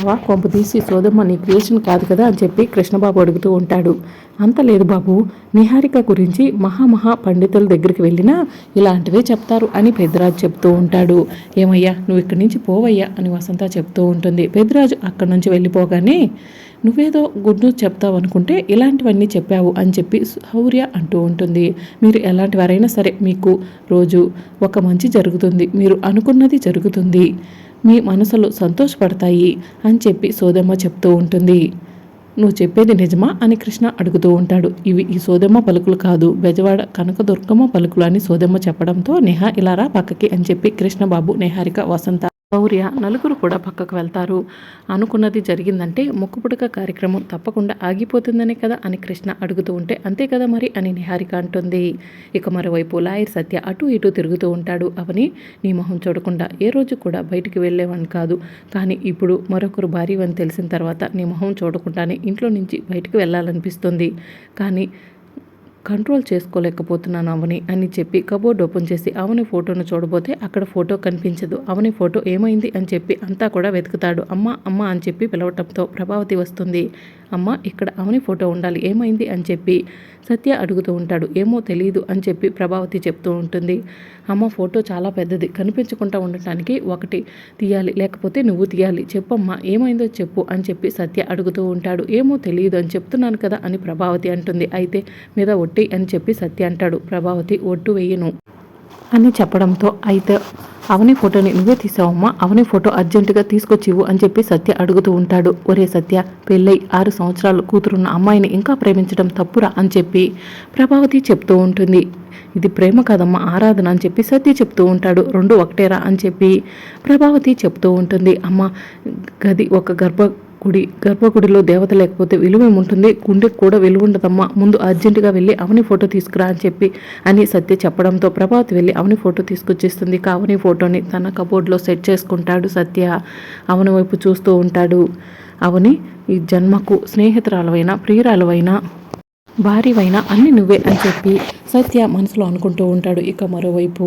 బావా కొంపు తీసి సోదమ్మ నీ క్రియేషన్ కాదు కదా అని చెప్పి కృష్ణబాబు అడుగుతూ ఉంటాడు. అంత లేదు బాబు నిహారిక గురించి మహామహా పండితుల దగ్గరికి వెళ్ళినా ఇలాంటివే చెప్తారు అని పెద్దరాజు చెప్తూ ఉంటాడు. ఏమయ్యా నువ్వు ఇక్కడి నుంచి పోవయ్యా అని వసంత చెప్తూ ఉంటుంది. పెద్దరాజు అక్కడి నుంచి వెళ్ళిపోగానే నువ్వేదో గుడ్ న్యూస్ చెప్తావు అనుకుంటే ఇలాంటివన్నీ చెప్పావు అని చెప్పి శౌర్య అంటూ ఉంటుంది. మీరు ఎలాంటి వారైనా సరే మీకు రోజు ఒక మంచి జరుగుతుంది. మీరు అనుకున్నది జరుగుతుంది. మీ మనసులు సంతోషపడతాయి అని చెప్పి సోదమ్మ చెప్తూ ఉంటుంది. నువ్వు చెప్పేది నిజమా? అని కృష్ణ అడుగుతూ ఉంటాడు. ఇవి ఈ సోదమ్మ పలుకులు కాదు. బెజవాడ కనకదుర్గమ్మ పలుకులు అని సోదమ్మ చెప్పడంతో నేహ ఇలారా పక్కకి అని చెప్పి కృష్ణబాబు నేహారిక వసంత శౌర్య నలుగురు కూడా పక్కకు వెళ్తారు. అనుకున్నది జరిగిందంటే మొక్కుపుడక కార్యక్రమం తప్పకుండా ఆగిపోతుందనే కదా అని కృష్ణ అడుగుతూ ఉంటే అంతే కదా మరి అని నిహారిక అంటుంది. ఇక మరోవైపు లాయర్ సత్య అటు ఇటు తిరుగుతూ ఉంటాడు. అవని నీ మొహం చూడకుండా ఏ రోజు కూడా బయటికి వెళ్ళేవాడిని కాదు. కానీ ఇప్పుడు మరొకరు భార్య అని తెలిసిన తర్వాత నీ మొహం చూడకుండానే ఇంట్లో నుంచి బయటికి వెళ్ళాలనిపిస్తుంది. కానీ కంట్రోల్ చేసుకోలేకపోతున్నాను అవని అని చెప్పి కబోర్డ్ ఓపెన్ చేసి అవని ఫోటోను చూడబోతే అక్కడ ఫోటో కనిపించదు. అవని ఫోటో ఏమైంది అని చెప్పి అంతా కూడా వెతుకుతాడు. అమ్మ అమ్మ అని చెప్పి పిలవటంతో ప్రభావతి వస్తుంది. అమ్మ ఇక్కడ అవని ఫోటో ఉండాలి. ఏమైంది? అని చెప్పి సత్య అడుగుతూ ఉంటాడు. ఏమో తెలియదు అని చెప్పి ప్రభావతి చెప్తూ ఉంటుంది. అమ్మ ఫోటో చాలా పెద్దది. కనిపించకుండా ఉండటానికి ఒకటి తీయాలి. లేకపోతే నువ్వు తీయాలి. చెప్పమ్మా ఏమైందో చెప్పు అని చెప్పి సత్య అడుగుతూ ఉంటాడు. ఏమో తెలియదు అని చెప్తున్నాను కదా అని ప్రభావతి అంటుంది. అయితే మీద ఒట్టి అని చెప్పి సత్య అంటాడు. ప్రభావతి ఒట్టు వేయను. అని చెప్పడంతో అయితే అవని ఫోటోని నువ్వే తీసావమ్మా అవని ఫోటో అర్జెంటుగా తీసుకొచ్చివు అని చెప్పి సత్య అడుగుతూ ఉంటాడు. ఒరే సత్య పెళ్ళై ఆరు సంవత్సరాలు కూతురున్న అమ్మాయిని ఇంకా ప్రేమించడం తప్పురా అని చెప్పి ప్రభావతి చెప్తూ ఉంటుంది. ఇది ప్రేమ కాదమ్మా ఆరాధన అని చెప్పి సత్య చెప్తూ ఉంటాడు. రెండు ఒకటేరా అని చెప్పి ప్రభావతి చెప్తూ ఉంటుంది. అమ్మ గది ఒక గర్భ గుడి గర్భగుడిలో దేవత లేకపోతే విలువ ఏముంటుంది గుండెకు కూడా విలువ ఉండదమ్మా ముందు అర్జెంటుగా వెళ్ళి అవని ఫోటో తీసుకురా అని చెప్పి అని సత్య చెప్పడంతో ప్రభావతి వెళ్ళి అవని ఫోటో తీసుకొచ్చేస్తుంది. కావని ఫోటోని తన కబోర్డ్లో సెట్ చేసుకుంటాడు సత్య. అవని వైపు చూస్తూ ఉంటాడు అవని. ఈ జన్మకు స్నేహితురాలవైన ప్రియురాలవైన భార్యవైన అన్ని నువ్వే అని చెప్పి సత్య మనసులో అనుకుంటూ ఉంటాడు. ఇక మరోవైపు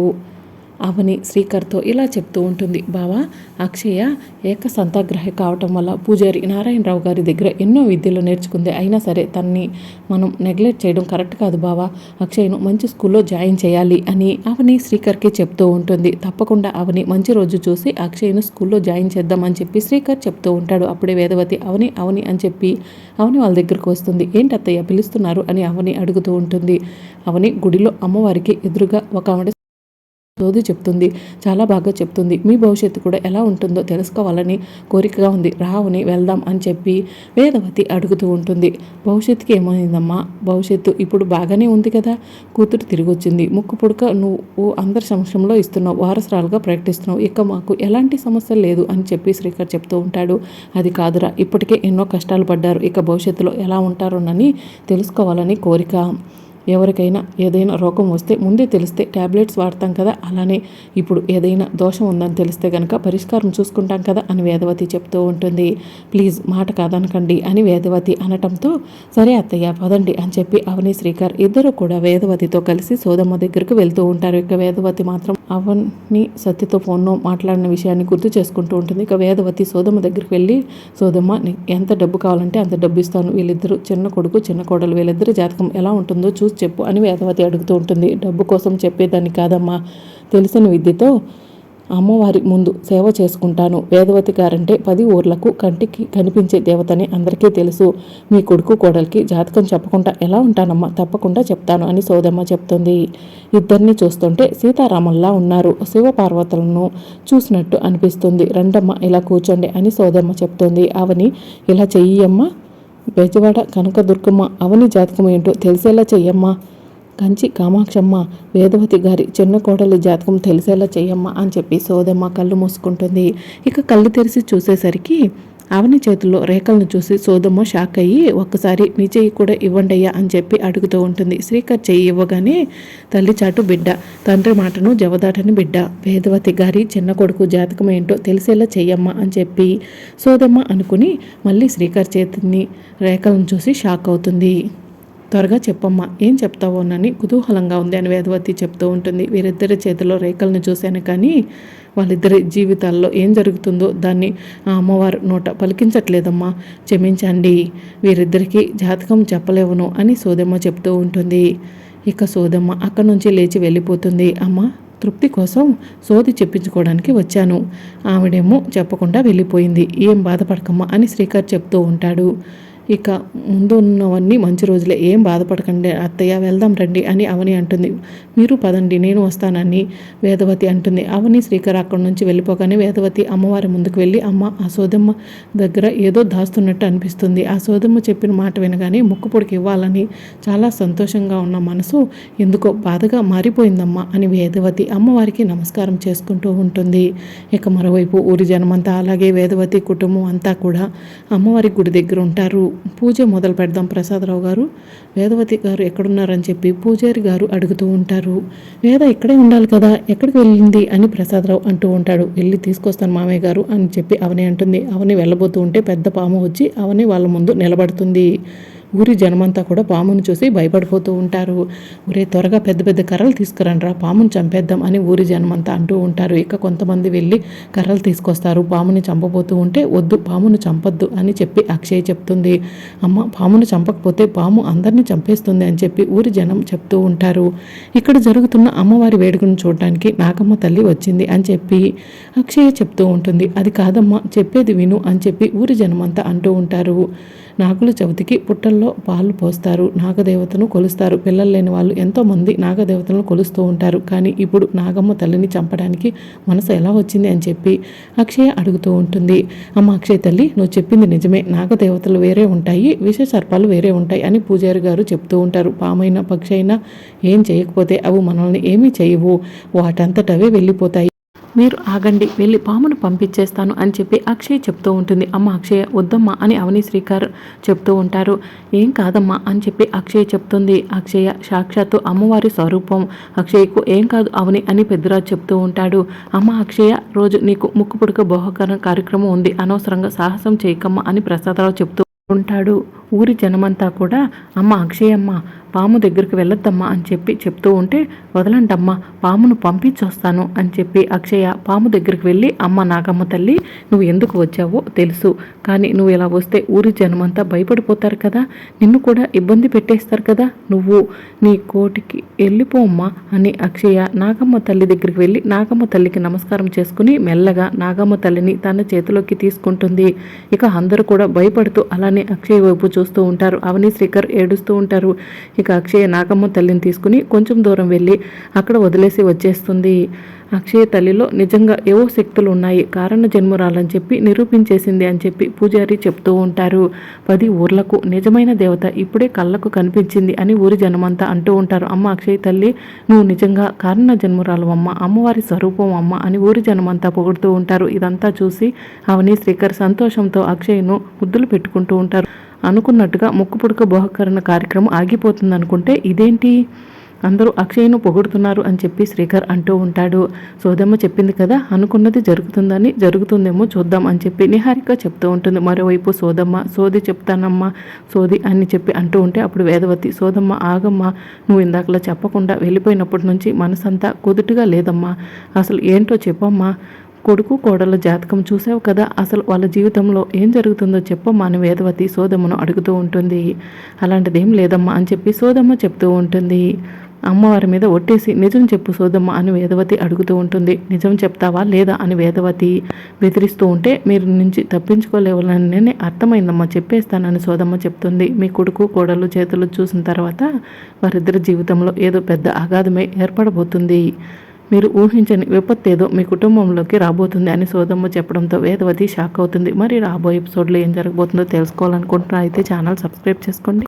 అవని శ్రీకర్తో ఇలా చెప్తూ ఉంటుంది. బావా అక్షయ ఏక సంతాగ్రహి కావటం వల్ల పూజారి నారాయణరావు గారి దగ్గర ఎన్నో విద్యలు నేర్చుకుంది. అయినా సరే తన్ని మనం నెగ్లెక్ట్ చేయడం కరెక్ట్ కాదు బావా. అక్షయ్ను మంచి స్కూల్లో జాయిన్ చేయాలి అని అవని శ్రీకర్కి చెప్తూ ఉంటుంది. తప్పకుండా అవని మంచి రోజు చూసి అక్షయ్ను స్కూల్లో జాయిన్ చేద్దామని చెప్పి శ్రీకర్ చెప్తూ ఉంటాడు. అప్పుడే వేదవతి అవని అవని అని చెప్పి అవని వాళ్ళ దగ్గరకు వస్తుంది. ఏంటి అత్తయ్య పిలుస్తున్నారు అని అవని అడుగుతూ ఉంటుంది. అవని గుడిలో అమ్మవారికి ఎదురుగా ఒక ఆవిడ తోది చెప్తుంది చాలా బాగా చెప్తుంది. మీ భవిష్యత్తు కూడా ఎలా ఉంటుందో తెలుసుకోవాలని కోరికగా ఉంది. రావుని వెళ్దాం అని చెప్పి వేదవతి అడుగుతూ ఉంటుంది. భవిష్యత్తుకి ఏమైందమ్మా? భవిష్యత్తు ఇప్పుడు బాగానే ఉంది కదా? కూతురు తిరిగి వచ్చింది. ముక్కు పుడక నువ్వు అందరి సమక్షంలో ఇస్తున్నావు. వారసరాలుగా ప్రకటిస్తున్నావు ఇక మాకు ఎలాంటి సమస్య లేదు అని చెప్పి శ్రీకర్ చెప్తూ ఉంటాడు. అది కాదురా. ఇప్పటికే ఎన్నో కష్టాలు పడ్డారు. ఇక భవిష్యత్తులో ఎలా ఉంటారోనని తెలుసుకోవాలని కోరిక ఎవరికైనా ఏదైనా రోగం వస్తే ముందే తెలిస్తే ట్యాబ్లెట్స్ వాడతాం కదా అలానే ఇప్పుడు ఏదైనా దోషం ఉందని తెలిస్తే కనుక పరిష్కారం చూసుకుంటాం కదా అని వేదవతి చెప్తూ ఉంటుంది. ప్లీజ్ మాట కాదనకండి అని వేదవతి అనటంతో సరే అత్తయ్య పదండి అని చెప్పి అవని శ్రీకర్ ఇద్దరు కూడా వేదవతితో కలిసి సోదమ్మ దగ్గరకు వెళ్తూ ఉంటారు. ఇక వేదవతి మాత్రం అవని సత్యతో ఫోన్లో మాట్లాడిన విషయాన్ని గుర్తు చేసుకుంటూ ఉంటుంది. ఇక వేదవతి సోదమ్మ దగ్గరికి వెళ్ళి సోదమ్మ ఎంత డబ్బు కావాలంటే అంత డబ్బు ఇస్తాను. వీళ్ళిద్దరు చిన్న కొడుకు చిన్న కోడలు. వీళ్ళిద్దరు జాతకం ఎలా ఉంటుందో చూసి చెప్పు అని వేదవతి అడుగుతూ ఉంటుంది. డబ్బు కోసం చెప్పేదాన్ని కాదమ్మా. తెలిసిన విద్యతో అమ్మవారి ముందు సేవ చేసుకుంటాను. వేదవతి గారంటే పది ఊర్లకు కంటికి కనిపించే దేవతని అందరికీ తెలుసు. మీ కొడుకు కోడలికి జాతకం చెప్పకుండా ఎలా ఉంటానమ్మా? తప్పకుండా చెప్తాను అని సోదమ్మ చెప్తుంది. ఇద్దరిని చూస్తుంటే సీతారాముల్లా ఉన్నారు. శివపార్వతులను చూసినట్టు అనిపిస్తుంది. రండమ్మ ఇలా కూర్చోండి అని సోదమ్మ చెప్తుంది. అవని ఇలా చెయ్యమ్మ. బెజవాడ కనకదుర్గమ్మ అవని జాతకం ఏంటో తెలిసేలా చెయ్యమ్మా. కంచి కామాక్షమ్మ వేదవతి గారి చిన్న కోడలి జాతకం తెలిసేలా చెయ్యమ్మ అని చెప్పి సోదమ్మ కళ్ళు మూసుకుంటుంది. ఇక కళ్ళు తెరిచి చూసేసరికి అవని చేతుల్లో రేఖలను చూసి సోదమ్మ షాక్ అయ్యి ఒక్కసారి నీ చెయ్యి కూడా ఇవ్వండి అయ్యా అని చెప్పి అడుగుతూ ఉంటుంది. శ్రీకర్ చెయ్యి ఇవ్వగానే తల్లి చాటు బిడ్డ తండ్రి మాటను జవదాటని బిడ్డ వేదవతి గారి చిన్న కొడుకు జాతకం ఏంటో తెలిసేలా చెయ్యమ్మ అని చెప్పి సోదమ్మ అనుకుని మళ్ళీ శ్రీకర్ చేతిని రేఖలను చూసి షాక్ అవుతుంది. త్వరగా చెప్పమ్మా ఏం చెప్తావోనని కుతూహలంగా ఉంది అని వేదవతి చెప్తూ ఉంటుంది. వీరిద్దరి చేతిలో రేఖలను చూశాను కానీ వాళ్ళిద్దరి జీవితాల్లో ఏం జరుగుతుందో దాన్ని ఆ అమ్మవారు నోట పలికించట్లేదమ్మా. క్షమించండి వీరిద్దరికీ జాతకం చెప్పలేవును అని సోదమ్మ చెప్తూ ఉంటుంది. ఇక సోదమ్మ అక్కడి నుంచి లేచి వెళ్ళిపోతుంది. అమ్మ తృప్తి కోసం సోది చెప్పించుకోవడానికి వచ్చాను. ఆవిడేమో చెప్పకుండా వెళ్ళిపోయింది. ఏం బాధపడకమ్మా అని శ్రీకర్ చెప్తూ ఉంటాడు. ఇక ముందు ఉన్నవన్నీ మంచి రోజులే. ఏం బాధపడకండి అత్తయ్య వెళ్దాం రండి అని అవని అంటుంది. మీరు పదండి నేను వస్తానని వేదవతి అంటుంది. అవని శ్రీకర్ అక్కడి నుంచి వెళ్ళిపోగానే వేదవతి అమ్మవారి ముందుకు వెళ్ళి అమ్మ ఆ సోదమ్మ దగ్గర ఏదో దాస్తున్నట్టు అనిపిస్తుంది. ఆ సోదమ్మ చెప్పిన మాట వినగానే ముక్కు పొడికి ఇవ్వాలని చాలా సంతోషంగా ఉన్న మనసు ఎందుకో బాధగా మారిపోయిందమ్మా అని వేదవతి అమ్మవారికి నమస్కారం చేసుకుంటూ ఉంటుంది. ఇక మరోవైపు ఊరి జనమంతా అలాగే వేదవతి కుటుంబం అంతా కూడా అమ్మవారి గుడి దగ్గర ఉంటారు. పూజ మొదలు పెడదాం ప్రసాదరావు గారు. వేదవతి గారు ఎక్కడున్నారని చెప్పి పూజారి గారు అడుగుతూ ఉంటారు. వేద ఇక్కడే ఉండాలి కదా ఎక్కడికి వెళ్ళింది అని ప్రసాదరావు అంటూ ఉంటాడు. వెళ్ళి తీసుకొస్తాను మామయ్య గారు అని చెప్పి అవని అంటుంది. అవని వెళ్ళబోతూ ఉంటే పెద్ద పాము వచ్చి అవని వాళ్ళ ముందు నిలబడుతుంది. ఊరి జనమంతా కూడా పామును చూసి భయపడిపోతూ ఉంటారు. ఊరే త్వరగా పెద్ద పెద్ద కర్రలు తీసుకురండ్రా పామును చంపేద్దాం అని ఊరి జనమంతా అంటూ ఉంటారు. ఇక కొంతమంది వెళ్ళి కర్రలు తీసుకొస్తారు. పాముని చంపబోతూ ఉంటే వద్దు పామును చంపొద్దు అని చెప్పి అక్షయ్ చెప్తుంది. అమ్మ పామును చంపకపోతే పాము అందరినీ చంపేస్తుంది అని చెప్పి ఊరి జనం చెప్తూ ఉంటారు. ఇక్కడ జరుగుతున్న అమ్మవారి వేడుకను చూడడానికి నాగమ్మ తల్లి వచ్చింది అని చెప్పి అక్షయ చెప్తూ ఉంటుంది. అది కాదమ్మా చెప్పేది విను అని చెప్పి ఊరి జనమంతా అంటూ ఉంటారు. నాగుల చవితికి పుట్టల్లో పాలు పోస్తారు నాగదేవతను కొలుస్తారు. పిల్లలు లేని వాళ్ళు ఎంతోమంది నాగదేవతలను కొలుస్తూ ఉంటారు. కానీ ఇప్పుడు నాగమ్మ తల్లిని చంపడానికి మనసు ఎలా వచ్చింది అని చెప్పి అక్షయ అడుగుతూ ఉంటుంది. అమ్మ అక్షయ తల్లి నువ్వు చెప్పింది నిజమే. నాగదేవతలు వేరే ఉంటాయి విష సర్పాలు వేరే ఉంటాయి అని పూజారి గారు చెప్తూ ఉంటారు. పామైనా పక్షి అయినా ఏం చేయకపోతే అవి మనల్ని ఏమీ చేయవు. వాటంతటవే వెళ్ళిపోతాయి. మీరు ఆగండి వెళ్ళి పామును పంపించేస్తాను అని చెప్పి అక్షయ్ చెప్తూ ఉంటుంది. అమ్మ అక్షయ వద్దమ్మా అని అవని శ్రీకార్ చెప్తూ ఉంటారు. ఏం కాదమ్మా అని చెప్పి అక్షయ్ చెప్తుంది. అక్షయ సాక్షాత్తు అమ్మవారి స్వరూపం. అక్షయ్కు ఏం కాదు అవని అని పెద్దరాజు చెప్తూ ఉంటాడు. అమ్మ అక్షయ రోజు నీకు ముక్కు పుడక బోహకరణ కార్యక్రమం ఉంది. అనవసరంగా సాహసం చేయకమ్మా అని ప్రసాదరావు చెప్తూ ఉంటాడు. ఊరి జనమంతా కూడా అమ్మ అక్షయమ్మ పాము దగ్గరికి వెళ్ళొద్దమ్మా అని చెప్పి చెప్తూ ఉంటే వదలంటమ్మా పామును పంపించొస్తాను అని చెప్పి అక్షయ పాము దగ్గరికి వెళ్ళి అమ్మ నాగమ్మ తల్లి నువ్వు ఎందుకు వచ్చావో తెలుసు. కానీ నువ్వు ఇలా వస్తే ఊరి జనమంతా భయపడిపోతారు కదా. నిన్ను కూడా ఇబ్బంది పెట్టేస్తారు కదా. నువ్వు నీ కోటికి వెళ్ళిపోమ్మా అని అక్షయ నాగమ్మ తల్లి దగ్గరికి వెళ్ళి నాగమ్మ తల్లికి నమస్కారం చేసుకుని మెల్లగా నాగమ్మ తల్లిని తన చేతిలోకి తీసుకుంటుంది. ఇక అందరూ కూడా భయపడుతూ అలానే అక్షయ్ వైపు చూస్తూ ఉంటారు. అవని శ్రీకర్ ఏడుస్తూ ఉంటారు. ఇక అక్షయ నాగమ్మ తల్లిని తీసుకుని కొంచెం దూరం వెళ్ళి అక్కడ వదిలేసి వచ్చేస్తుంది. అక్షయ తల్లిలో నిజంగా ఏవో శక్తులు ఉన్నాయి. కారణ జన్మురాలని చెప్పి నిరూపించేసింది అని చెప్పి పూజారి చెప్తూ ఉంటారు. పది ఊర్లకు నిజమైన దేవత ఇప్పుడే కళ్ళకు కనిపించింది అని ఊరి జనమంతా అంటూ ఉంటారు. అమ్మ అక్షయ తల్లి నువ్వు నిజంగా కారణ జన్మురాలు అమ్మ అమ్మవారి స్వరూపం అమ్మ అని ఊరి జనమంతా పొగుడుతూ ఉంటారు. ఇదంతా చూసి అవని శ్రీకర్ సంతోషంతో అక్షయ్ను ముద్దులు పెట్టుకుంటూ ఉంటారు. అనుకున్నట్టుగా ముక్కు పుడక బోహకరణ కార్యక్రమం ఆగిపోతుంది అనుకుంటే ఇదేంటి? అందరూ అక్షయ్ను పొగుడుతున్నారు అని చెప్పి శ్రీకర్ అంటూ ఉంటాడు. సోదమ్మ చెప్పింది కదా అనుకున్నది జరుగుతుందని జరుగుతుందేమో చూద్దాం అని చెప్పి నిహారిక చెప్తూ ఉంటుంది. మరోవైపు సోదమ్మ సోది చెప్తానమ్మా సోది అని చెప్పి అంటూ ఉంటే అప్పుడు వేదవతి సోదమ్మ ఆగమ్మ నువ్వు ఇందాకలా చెప్పకుండా వెళ్ళిపోయినప్పటి నుంచి మనసంతా కుదుటిగా లేదమ్మా. అసలు ఏంటో చెప్పమ్మా. కొడుకు కోడల జాతకం చూసావు కదా? అసలు వాళ్ళ జీవితంలో ఏం జరుగుతుందో చెప్పమ్మా అని వేదవతి సోదమ్మను అడుగుతూ ఉంటుంది. అలాంటిదేం లేదమ్మా అని చెప్పి సోదమ్మ చెప్తూ ఉంటుంది. అమ్మవారి మీద ఒట్టేసి నిజం చెప్పు సోదమ్మ అని వేదవతి అడుగుతూ ఉంటుంది. నిజం చెప్తావా లేదా అని వేదవతి బెదిరిస్తూ ఉంటే మీరు నుంచి తప్పించుకోలేవాలని అర్థమైందమ్మా చెప్పేస్తానని సోదమ్మ చెప్తుంది. మీ కొడుకు కోడలు చేతులు చూసిన తర్వాత వారిద్దరి జీవితంలో ఏదో పెద్ద అగాధమే ఏర్పడబోతుంది. మీరు ఊహించని విపత్తేదో మీ కుటుంబంలోకి రాబోతుంది అని సోదమ్మ చెప్పడంతో వేదవతి షాక్ అవుతుంది. మరి రాబోయే ఎపిసోడ్లో ఏం జరగబోతుందో తెలుసుకోవాలనుకుంటున్నా అయితే ఛానల్ సబ్స్క్రైబ్ చేసుకోండి.